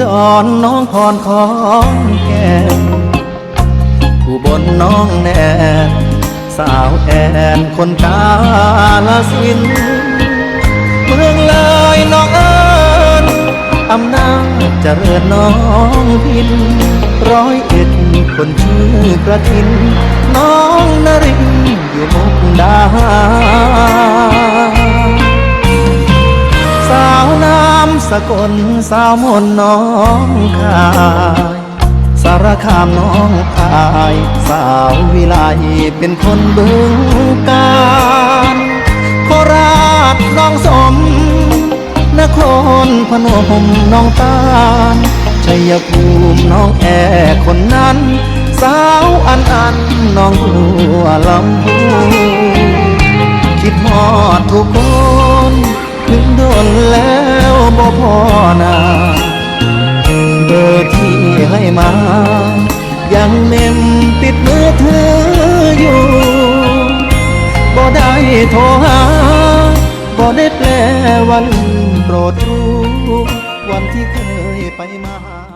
ดรน้องพรของแก้มอุบลน้องแนนสาวแอนคนกาลสิน เมืองเลยน้องเอิญอำนาจเจริญน้องพิน ร้อยเอ็ดคนชื่อกระทิน น้องนริน สกลสาวมนน้องคายสารคามน้องอายสาววิไลเป็นคนบึงการโคราชน้องสมนครพนมน้องตาลชัยภูมิน้องแอคนนั้น สาวอันอันน้องบัวลำพูคิดฮอดทุกคน พอหนาเบอร์ที่ให้มา ยังเมมติดมือเธออยู่ บ่ได้โทรหา บ่ได้แปลวันโปรดรู้วันที่เคยไปมา